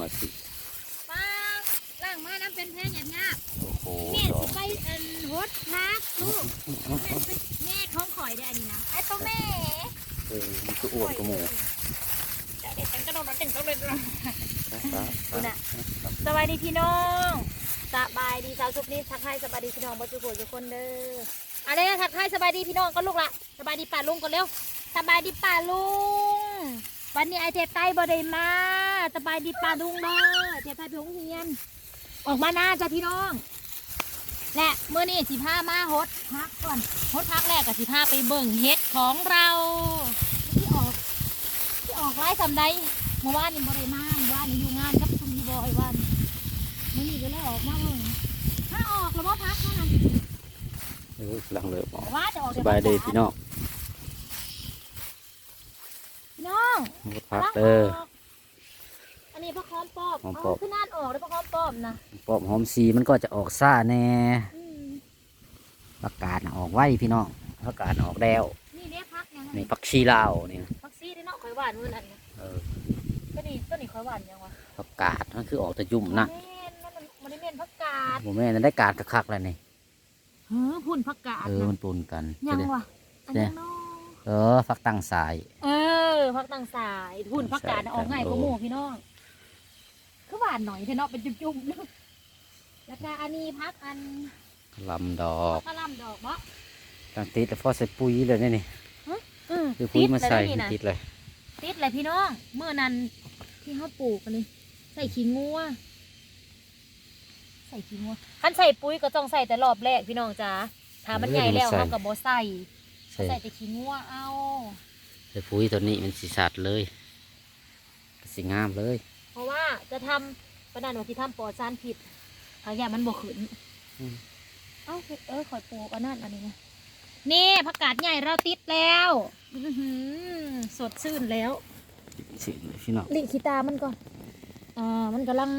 มาสิป้าล่างมาน้ำเป็นแพ้หยาบหยาบโอ้โหแม่ดอสิกไปเอ็นรถพักลูกแม่สิแม่ท้องข่อยได้อันนี้นะไอ้ตัวแม่เออมันคืออวดกระหมูเด็กๆกระโดดเด็กๆกระโดดนะครับคุณอะสบายดีพี่น้องสบายดีสาวสุขนี้ทักทายสบายดีพี่น้องบัจุโกทุกคนเด้ออะไรนะทักทายสบายดีพี่น้องก็ลูกละสบายดีป่าลุงก่อนเร็วสบายดีป่าลุงวันนี้ไอเทปไต้บ่ได้มา สบายดีป่าลุงเด้อเทปไต้ไปโรงเรียน ออกมาหน้าจ้ะพี่น้อง และเมื่อนี้สิพามาฮดพักก่อนฮดพักแรกกับสิพาไปเบิ่งเฮ็ดของเรา ที่ออกที่ออกไล่สำใดเมื่อวานนี่บ่ได้มาเมื่อวานนี่อยู่งานกับชุมยีบอยวันมื่อนี้ก็เลยออกมาเบิ่งถ้าออกแล้วว่าพักเท่านั้นเออกำลังเริ่มออกว่าจะออกสบายดีพี่น้องพี่น้องรถพักเด้ออั นนี้พระคอมปอบหอมปอบ ขึ้นน่านออกแล้วพระคอมปอบนะปอบหอมสีมันก็จะออกซ่าแน่อืมประกาศน่ะออกไว้พี่น้องประกาศน่ะออกแล้วนี่เรียกพักยังไงนี่ผักชีลาวนี่พักซี่ได้เนาะข่อยหวานมื้อนั้นนะเออก็นี่ก็นี่ข่อยหวานยังวะประกาศมันคือออกแต่ยุ่มนะแม่นมันมันได้เม่นพักกาดผมแม่นได้การคักๆแล้วนี่เฮ้อพุ่นพักกาดเออนะมันปนกันยังจะได้วะอันจะได้ยังเนาะเออฟักตั้งสาย เออพักต่างสายพุ่นพักกาดน่ะออกง่ายกว่าหมู่พี่น้อง คือหวานหน่อยเทเนาะเป็นจุ่มๆเนาะแล้วก็อันนี้พักอันลำดอกกระหลำดอกเนาะ ตั้งติดแล้วพอใส่ปุ๋ยเลยนี่นี่อืมคือปุ๋ยมาใส่ติดเลยนะ ติดเลย ติดเลยพี่น้องเมื่อนั้นที่เขาปลูกกันนี่ใส่ขี้งัวใส่ขี้งัวคันใส่ปุ๋ยก็ต้องใส่แต่รอบแรกพี่น้องจ้าถ้ามันใหญ่แล้วเขากับโบใส่ใส่ใส่แต่ขี้งัวเอา ใส่ปุ๋ยตัวนี้มันสีสัดเลยสีงามเลยเพราะว่า จะทำประดานว่าที่ทำปลอดสารผิดหางอย่างมันบวขึ้นอืม เอ้าเออขอยปลูกอันนั้นอันนี้นะนี่ผักกาดใหญ่เราติดแล้วอื้อหือสดชื่นแล้วสิพี่น้องลิขีตามันก่อนอ่ามันกำลัง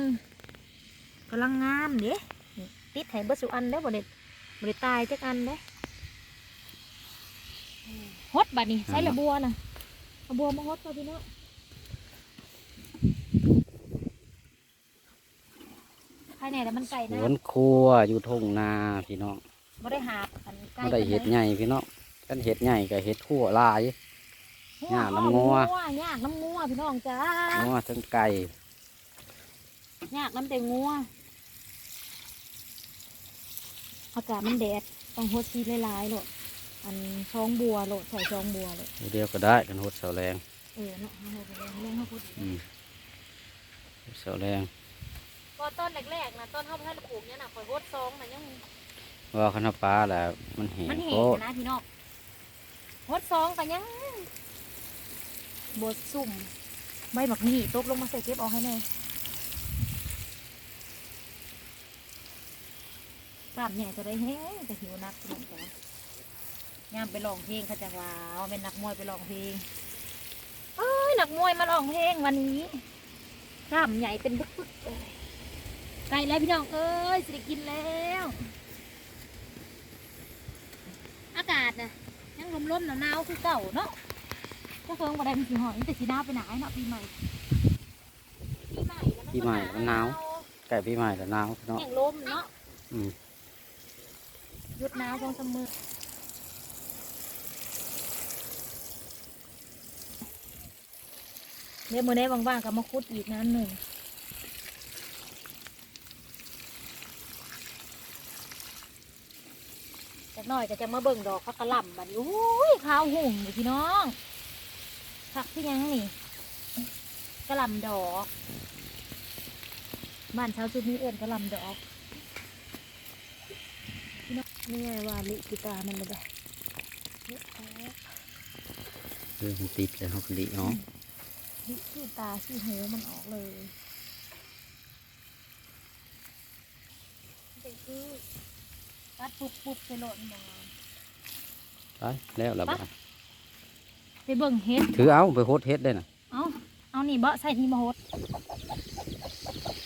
กำลังงามเด้นี่ติดไห้เบิดสุอันเด้อบ่ได้บ่ได้ตายจักอันเด้ฮดบัดนี้ใส่ละบัวน่ะเอาบัวมาฮดก่อนพี่น้อง ภายในแต่มันไก่สนะวนครัวอยู่ทุ่งนาพี่น้องบ่ได้หาบอันไก่ไม่ได้เห็ดใหญ่พี่น้องกันเห็ดใหญ่กับเห็ดทั่วหลายย่างน้ำงัวย่างน้ำงัวพี่น้องจ้างัวทั้งไก่ย่างน้ำแต่งัวอากาศมันแดดต้องฮดทีหลายๆโลดอันช่องบัวโลดใส่ช่องบัวเลยเดียวก็ได้กันหดเสาแรงเออเนาะเอาไปเลยเรื่องเขาพูดอืมเสาแรง ก็ต้นแรกๆนะต้นเขาพันปลูกเนี่ยนะคอยฮดซองมันยังว่าคณะปลาแหละมันแห้งมันแห้โคงตรนะพี่น้องฮดซองกันยังบดสุ่มใบหมักหมี่ตกลงมาใส่เก็บเอาให้แน่กล้ามใหญ่จะได้แห้งจะหิวนักพี่น้องจ้ะย่ามไปลองเพลงเขาจะว้าวเป็นนักมวยไปลองเพลงเอ้ยนักมวยมาลองเพลงวันนี้กล้ามใหญ่เป็นปึ๊กๆเลย ไก่แล้วพี่น้องเอ้ยสิได้กินแล้ว อากาศนะยังลมๆหนาวๆคือเก่าเนาะก็เฟิงบ่ได้มันสิหอยมันแต่สีหนาวไปไหนเนาะปีใหม่ปีใหม่แล้วปีใหม่มันหนาวไก่ปีใหม่แล้วหนาวพี่น้องแห่งลมเนาะอืมหยุดหนาวสองสามมือเดี๋ยวมือได้ว่างๆก็มาคุดอีกน้ำหนึ่ง จากหน่อยก็จะมาเบิ่งดอกพักกะหล่ำบัดนี้อุ้ยขาวหุ่งเลยพี่น้องผักที่ยังนี่กะหล่ำดอกบ้านชาวจุดนี้เอื่นกะหล่ำดอกพี่น้องนี่ไงว่าลิกิตามันเลยได้เยอะแท้เรื่องมันติดเลยเขาคนดีเนาะลิกิตาชื่อหูมันออกเลยเด็กคือ ตัดปุ๊บปุ๊บไปโหลดมาไปแล้วละบ้านไปเบิ่งเฮ็ด ถือเอาไปโคตรเฮ็ดได้น่ะ เอาเอานี่เบาะใส่นี่มาโหด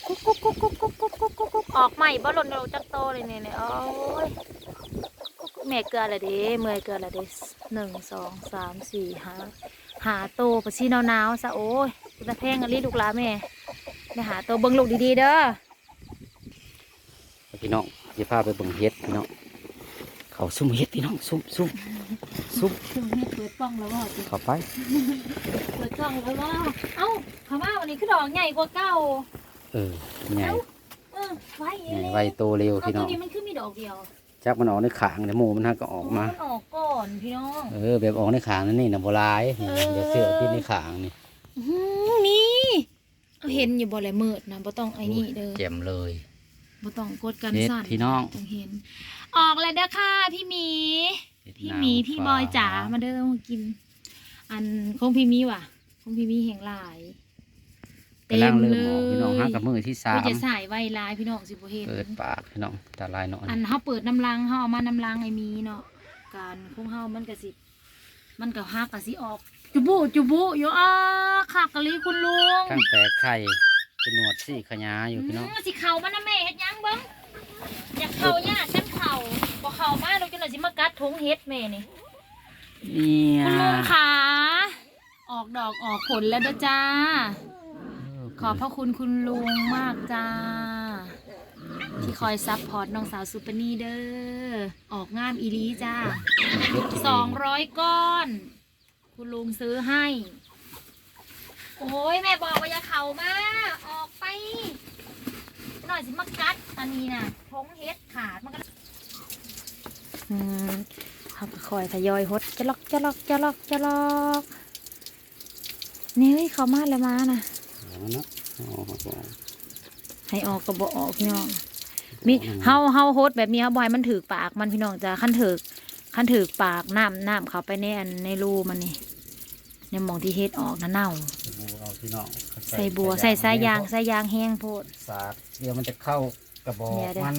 กุ๊กกุ๊กกุ๊กกุ๊กกุ๊กกุ๊กกุ๊กกุ๊กกุ๊กออกใหม่บ่หล่นเราจักโตเลยเนี่ยเนี่ยโอ้ยกุ๊กกุ๊กแม่เกลืออะไรเด้เมื่อยเกลืออะไรเด้หนึ่งสองสามสี่ห้าหาโตปะชีหนาวๆซะโอ้ยจะแพงอันนี้ลูกหลานแม่ไปหาตัวเบิ่งลูกดีๆเด้อพี่น้อง จะพาไปเบิ่งเฮ็ดพี่น้องเขาซุ่มเฮ็ดพี่น้องซุ่มซุ่มซุ่มคือเฮ็ดเปิดกล้องแล้วบ่จิเข้าไปเปิดกล้องแล้วบ่เอ้าเขาว่าวันนี้คือดอกใหญ่กว่าเก่าเออใหญ่เออไว้ใหญ่เลยไวโตเร็วเอาพี่ตัน้วองนี้มันคือมีดอกเดียวจักมันออกในขางเดี๋ยวหมูมันฮะก็ออกมานออกก่อนพี่น้องเออแบบออกในขางนั่นนี่นะโบรายนี่เออเดี๋ยวเสือที่ในขางนี่อื้อหือนี่เอาเห็นอยู่บ่แลมืดนะบ่ต้องไอ้นี่เด้อเจ็มเลย บ่ต้องกดกันเฮ็ดสั่นพี่น้องจังเห็น ออกแล้วเด้อค่ะพี่หมีพี่หมีพี่บอยจ๋ามาเด้อมากิน อันคงพี่หมีว่ะคงพี่หมีแห่งหลายกำลังเริ่มออกพี่น้องห้ากับมือที่สากูมจะสายไวลายพี่น้องสิบ่เห็น เปิดปากพี่น้องตาลายเนาะอันเฮาเปิดน้ำลังเฮาเอามาน้ำลังไอ้มีเนาะการคงเฮามันก็สิ มันก็ฮักก็สิออก จุบุจุบุอยู่อ้าคักกะลีคุณลุง ข้างแตกไข่ เป็นหนวดสี่ขยาอยู่พี่น้องมสิเข้ามานะแม่เฮ็ดหยังเบิ่งอยากเข้าญาติฉันเข้าบ่เข้ามาเราจังได๋สิมากัดถุงเฮ็ดแม่นี่เนี่ยคุณลุงขาออกดอกออกผลแล้วเด้อจ้า ขอบพระคุณคุณลุงมากจ้า ที่คอยซัพพอร์ตน้องสาวซูเปอร์นี่เด้อออกงามอีหลีจ้าสองร้อยก้อน คุณลุงซื้อให้ โอ้ยแม่บอกว่าอย่าเข่ามา ออกไป หน่อยสิมากัดอันนี้น่ะทงเฮ็ดขาดมันก็อืมเขาก็คอยทยอยหดจะล็อกจะล็อกจะล็อกจะล็อกนี่เฮ้ยเขามาแล้วมานะเอาเนาะเอามาบอกให้ออกก็บ่ออกพี่น้องมีเฮาเฮาโฮดแบบนี้เฮาบ่ให้มันถือปากมันพี่น้องจะคันถือคันถือปากน้ำน้ำเข้าไปในอันในรูมันนี่ในหมองที่เฮ็ดออกนะเน่าบัวเอา พี่น้องใส่บัวใส่สายยางสายยางแห้งโพดสากเดี๋ยวมันจะเข้ากระบอกเดี๋ยวเดี๋ยวมัน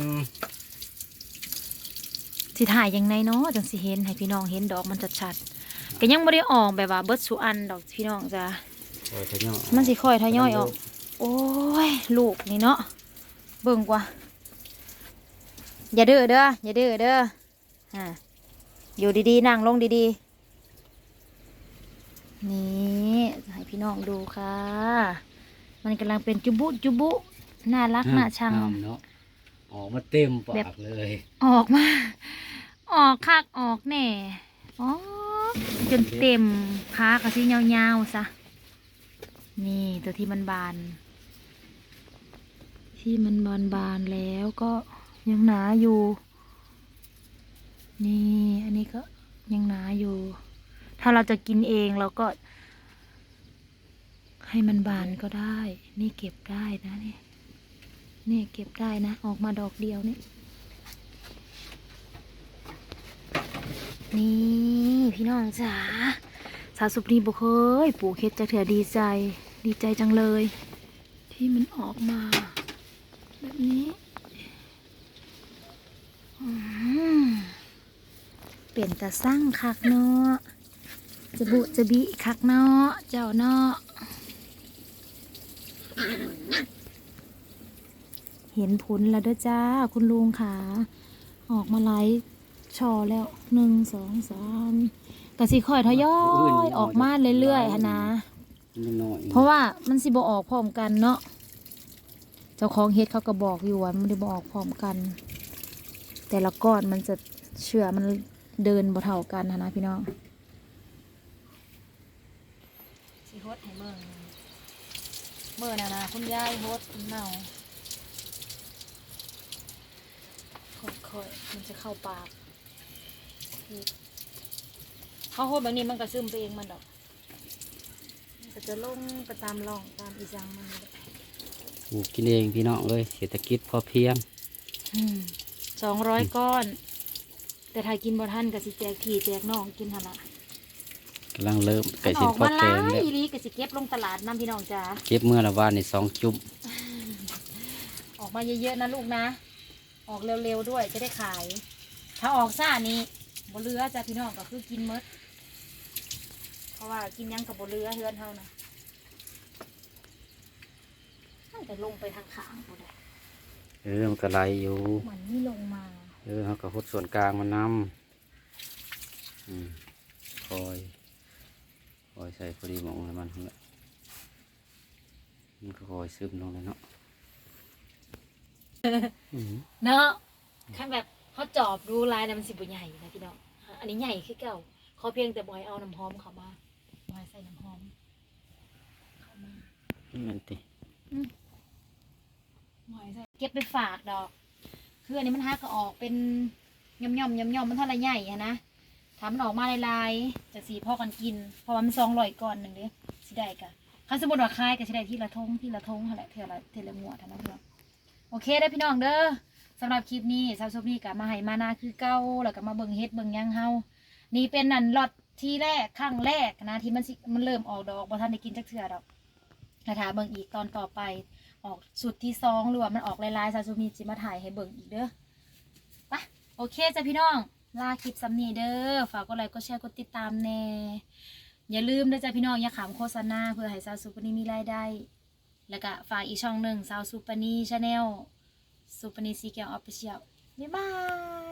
สิถ่ายยังไงเนาะจังสิเห็นให้พี่น้องเห็นดอกมันชัดๆก็ยังบ่ได้ออกแบบว่าเบิดสุอันดอกพี่น้องจ้ะโอ้ยเถอะเนาะมันสิค่อยทยอยออก โอ้ยลูกนี่เนาะเบิ่งกว่า อย่าดื้อเด้ออย่าดื้อเด้ออ่าอยู่ดีๆนั่งลงดีๆ นี่ให้พี่น้องดูค่ะ มันกำลังเป็นจุบุจุบุ น่ารักน่าชัง น้ำเนาะออกมาเต็มปาแบบกเลยออกมา ออกคักออกแน่อ๋อจนเต็มขากระสียาวๆซะ นี่ตัวที่มันบาน ที่มันบานบานๆแล้วก็ยังหนาอยู่ นี่ อันนี้ก็ยังหนาอยู่ ถ้าเราจะกินเองเราก็ ให้มันบานก็ได้ นี่เก็บได้นะนี่นี่เก็บได้นะ ออกมาดอกเดียวนี่นี่พี่น้องจ๋าสาวสุปนีบอกเคยปลูกเห็ดจะเถื่อดีใจ ดีใจจังเลย ที่มันออกมา แบบนี้เปลี่ยนแต่สร้างคักเนาะ จะบุจะบิคักเนาะเจ้าเนาะเห็นผลแล้วเด้อจ้า คุณลุงค่ะ ออกมาไลฟ์ช่อแล้วหนึ่งสองสามกสิค่อยทยอยออกมาเรื่อยๆฮะนะมันยังน้อยเพราะว่ามันสิบออกพร้อมกันเนาะเจ้าของเฮ็ดเขาก็บอกอยู่ว่ามันได้บออกพร้อมกัน แต่ละก้อนมันจะเชื่อมันเดินบ่เท่ากันหั้นนะพี่น้องสิ ฮดให้เบิ่งเบิ่งนะนะคุณยายฮดเน่าค่อยๆมันจะเข้าปากเขาฮดแบบนี้มันก็ซึมไปเองมันดอกก็จะลงไปตามร่องตามอีจังมันนี่แหละปลูกกินเองพี่น้องเลยเศรษฐกิจพอเพียงสองร้อยก้อน แต่ถ้ากินบ่ท่านก็สิแจกพี่แจกน้องกินหั่นละ กำลังเริ่มไก่อสิอกพอมาหแกลางแล้วยอีหลีก็สิเก็บลงตลาดน้ำพี่น้องจ้าเก็บเมื่อละวานในสองจุ่มออกมาเยอะๆนะลูกนะ ออกเร็วๆด้วยจะได้ขาย ถ้าออกซ่านี้บ่เหลือจ้าพี่น้องก็คือกินหมดเพราะว่ากินหยังกับบ่เหลือเฮือนเฮานะมันจะลงไปทางขางบ่ได้เออมันก็ไหลอยู่ เหมือนนี่ลงมา เออเขาก็หดส่วนกลางมันนำอืมคอย คอยใส่พอดีหมองให้มันนั่นแหละมันก็คอยซึมลงเลยเนาะอืมเนาะขั้นแบบเขาจอบดูลายนะมันสิบใหญ่นะพี่น้องอันนี้ใหญ่คือเก่าเขาเพียงแต่บอยเอาน้ำหอมเขามาบอยใส่น้ำหอมเข้ามามันติบอยใส่เก็บไปฝากดอก คืออันนี้มันหักก็ออกเป็นย่อมย่อมย่อมย่อมมันเท่าไรใหญ่อะนะ ทำมันออกมาลายๆจะสีพ่อกันกิน เพราะว่ามันซองลอยก่อนหนึ่งเด้สิได้กะคันสมมติว่าคายก็สิได้ที่ละทงที่ละทงเท่าไรเท่าละเท่าละงวดเท่านั้นเนาะโอเคได้พี่น้องเด้อสำหรับคลิปนี้สาวซุปนี่กะมาให้มานาคือเก้าแล้วก็มาเบิ่งเฮ็ดเบิ่งยังเฮานี่เป็นนันล็อตที่แรกครั้งแรกนะที่มันสิมันเริ่มออกดอกบ่ทันได้กินจักเทื่อดอกถ้าถาเบิ่งอีกตอนต่อไปออกสุดที่สองหรือว่ามันออกลายๆซาซูมิจิมาถ่ายให้เบิ่งอีกเด้อไปะโอเคจ้ะพี่น้อง ลาคลิปสำนีเด้อฝากกดไลค์กดแชร์กดติดตามแน่อย่าลืมเด้อจ้ะพี่น้องอย่าขำโฆษณาเพื่อให้ซาวซูปนีมีรายได้ แล้วก็ฝากอีกช่องหนึ่งซาวซูปนีชาแนลซูปนีซีเกียวออฟฟิเชียลบ๊ายบาย